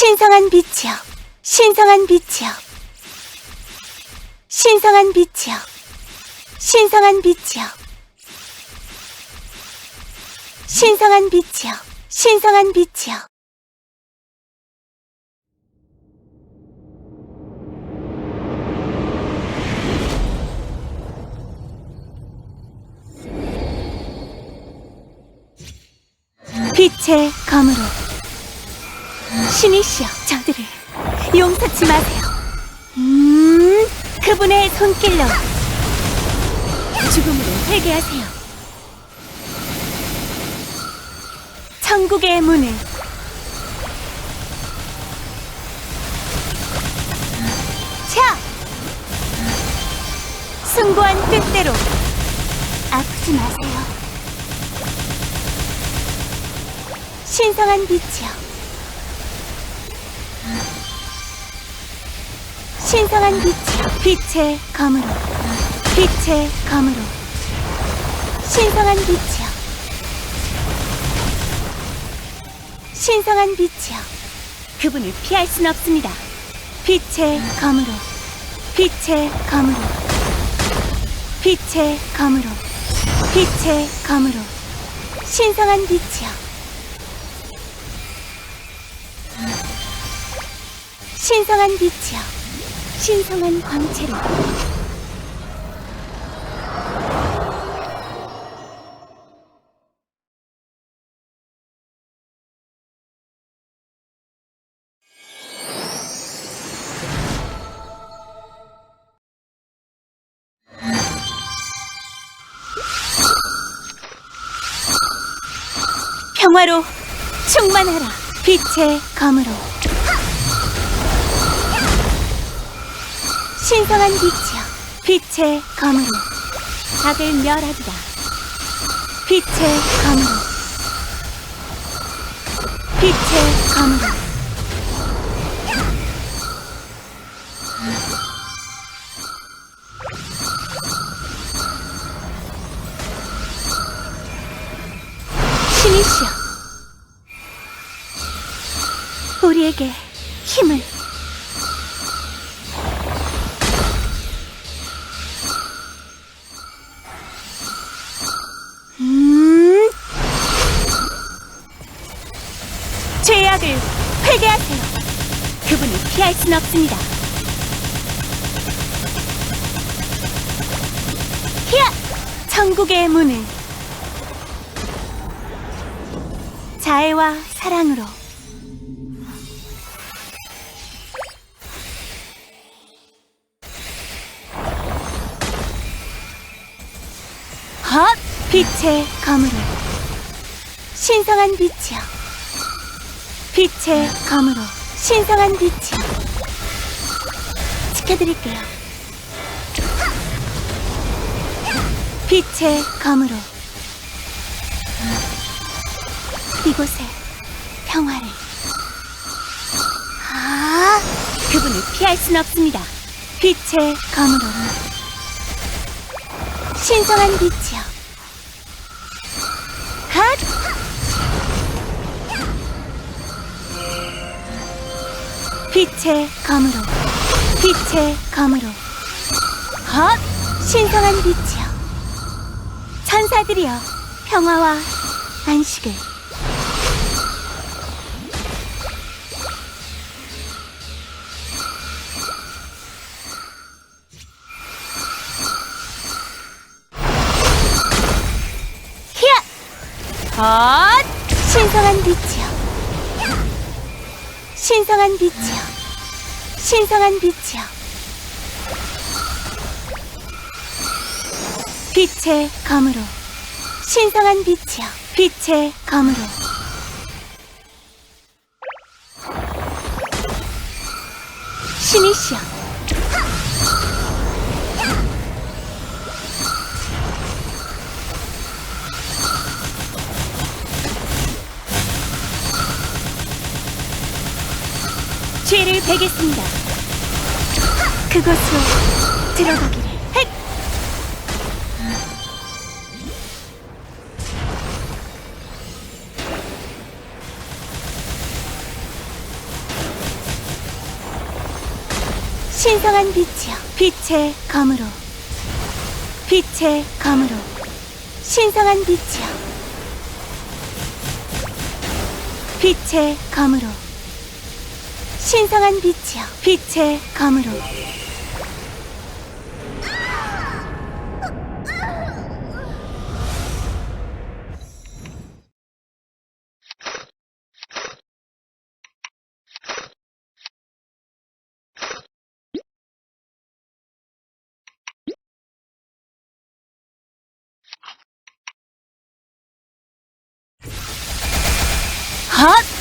신성한 빛이여, 신성한 빛이여, 신성한 빛이여, 신성한 빛이여, 신성한 빛이여, 신성한 빛이여. 빛의 검으로 신이시여 저들을 용서치 마세요. 음 그분의 손길로 죽음으로 회개하세요. 천국의 문을 차! 숭고한 뜻대로 아프지 마세요. 신성한 빛이여 신성한 빛이여 빛의 검으로. 빛의 검으로. 신성한 빛이여. 신성한 빛이여. 그분을 피할 순 없습니다. 빛의 검으로. 빛의 검으로. 빛의 검으로. 빛의 검으로. 신성한 빛이여. 신성한 빛이여 신성한 광채로. 평화로 충만하라 빛의 검으로 신성한 빛이여. 빛의 검으로 악을 멸하리라. 빛의 검으로 빛의 검으로 신이시여 우리에게 힘을 죄악을 회개하세요. 그분을 피할 순 없습니다. 히야! 천국의 문을 자애와 사랑으로 헛! 빛의 검으로 신성한 빛이여 빛의 검으로 신성한 빛이여 지켜드릴게요. 빛의 검으로 이곳에 평화를. 아 그분을 피할 순 없습니다. 빛의 검으로. 신성한 빛이여 빛의 검으로 빛의 검으로 헛! 신성한 빛이여 천사들이여 평화와 안식을 히야! 헛! 신성한 빛이여 신성한 빛이여. 신성한 빛이여. 빛의 검으로. 신성한 빛이여. 빛의 검으로. 신이시여 기회를 베겠습니다. 그것으로 들어가기를. 헷! 신성한 빛이요. 빛의 검으로. 빛의 검으로. 신성한 빛이요. 빛의 검으로. 신성한 빛이요. 빛의 검으로. 헛!